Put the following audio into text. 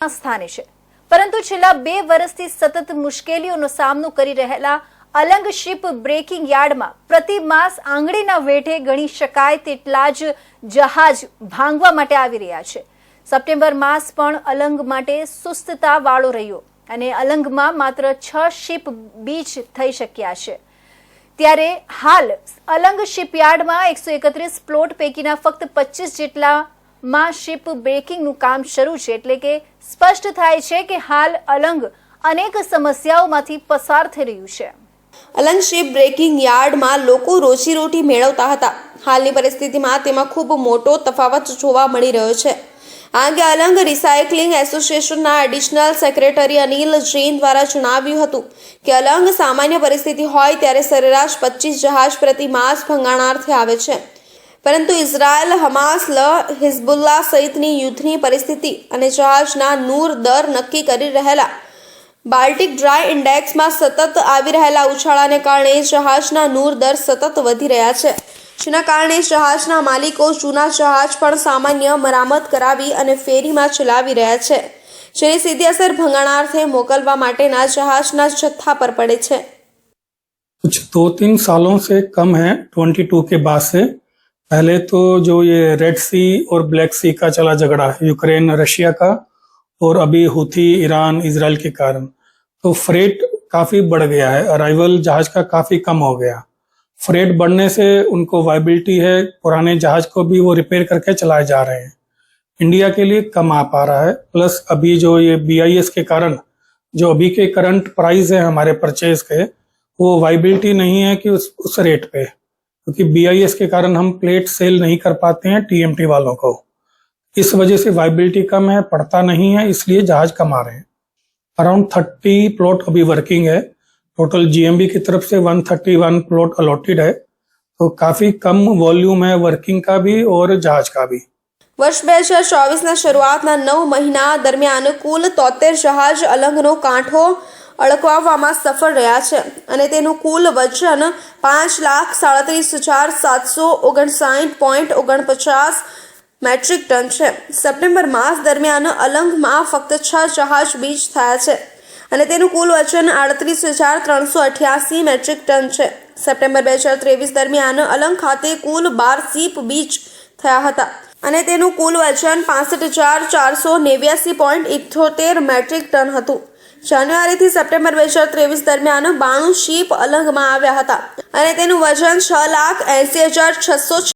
સ્થાને છે. પરંતુ છેલ્લા બે વર્ષથી સતત મુશ્કેલીઓનો સામનો કરી રહેલા અલંગ શિપ બ્રેકિંગ યાર્ડમાં પ્રતિ માસ આંગળીના વેઠે ગણી શકાય તેટલા જ જહાજ ભાંગવા માટે આવી રહ્યા છે. સપ્ટેમ્બર માસ પણ અલંગ માટે સુસ્તતા વાળો રહ્યો અને અલંગમાં માત્ર છ શિપ બીચ થઈ શક્યા છે. ત્યારે હાલ અલંગ શિપયાર્ડમાં એકસો એકત્રીસ પ્લોટ પૈકીના ફક્ત પચીસ જેટલામાં શિપ બ્રેકિંગનું કામ શરૂ છે એટલે કે સ્પષ્ટ થાય છે કે હાલ અલંગ અનેક સમસ્યાઓમાંથી પસાર થઈ રહ્યું છે. અલંગ શિપ બ્રેકિંગ યાર્ડમાં લોકો રોજીરોટી મેળવતા હતા. હાલની પરિસ્થિતિમાં તેમાં ખૂબ મોટો તફાવત જોવા મળી રહ્યો છે. આ અંગે અલંગ રિસાયકલિંગ એસોસિએશનના એડિશનલ સેક્રેટરી અનિલ જૈન દ્વારા જણાવ્યું હતું કે અલંગ સામાન્ય પરિસ્થિતિ હોય ત્યારે સરેરાશ પચીસ જહાજ પ્રતિ માસ ભંગાણાર્થે આવે છે. પરંતુ ઇઝરાયલ હમાસ લ હિઝબુલ્લા સહિતની યુદ્ધની પરિસ્થિતિ અને જહાજના નૂર દર નક્કી કરી રહેલા બાલ્ટિક ડ્રાય ઇન્ડેક્સમાં સતત આવી રહેલા ઉછાળાને કારણે જહાજના નૂર દર સતત વધી રહ્યા છે જેના કારણે જહાજના માલિકો જૂના જહાજ પણ સામાન્ય મરામત કરાવી અને ફેરીમાં ચલાવી રહ્યા છે જેની સીધી અસર ભંગાણાર્થે મોકલવા માટેના જહાજના જથ્થા પર પડે છે कुछ दो तीन सालों से कम है ट्वेंटी टू के बाद से पहले तो जो ये रेड सी और ब्लैक सी का चला झगड़ा है यूक्रेन रशिया का और अभी हुथी ईरान इसराइल के कारण तो फ्रेट काफ़ी बढ़ गया है अराइवल जहाज़ का काफ़ी कम हो गया। फ्रेट बढ़ने से उनको वाइबिलिटी है, पुराने जहाज़ को भी वो रिपेयर करके चलाए जा रहे हैं। इंडिया के लिए कम आ पा रहा है प्लस अभी जो ये बीआईएस के कारण, जो अभी के करंट प्राइस है हमारे परचेज के, वो वाइबिलिटी नहीं है कि उस उस रेट पे। क्योंकि बी के कारण हम प्लेट सेल नहीं कर पाते हैं टीएमटी वालों को इस वजह से वाइबिलिटी कम है पड़ता नहीं है इसलिए जहाज कम आ रहे हैं अराउंड थर्टी प्लॉट अभी वर्किंग है टोटल जीएमबी की तरफ से one thirty one plot allotted है तो काफी कम वॉल्यूम है वर्किंग का भी और जहाज का भी વર્ષ બે હજાર ચોવીસના શરૂઆતના નવ મહિના દરમિયાન કુલ તોતેર જહાજ અલંગનો કાંઠો અળકવામાં સફળ રહ્યા છે અને તેનું કુલ વજન પાંચ લાખ સાડત્રીસ હજાર સાતસો ઓગણસાઠ પોઈન્ટ ઓગણપચાસ મેટ્રિક ટન છે. સપ્ટેમ્બર માસ દરમિયાન અલંગમાં ફક્ત છ જહાજ બીજ થયા છે અને તેનું કુલ વજન આડત્રીસ હજાર ત્રણસો અઠ્યાસી મેટ્રિક ટન છે. સપ્ટેમ્બર બે હજાર ત્રેવીસ દરમિયાન અલંગ ખાતે કુલ બાર સીપ બીચ થયા હતા અને તેનું કુલ વજન પાસઠ હજાર ચારસો નેવ્યાસી પોઈન્ટ ઇઠ્ઠોતેર મેટ્રિક ટન હતું. જાન્યુઆરીથી સપ્ટેમ્બર બે હજાર ત્રેવીસ દરમિયાન બાણું શીપ અલંગમાં આવ્યા હતા અને તેનું વજન છ લાખ એંસી હજાર છસો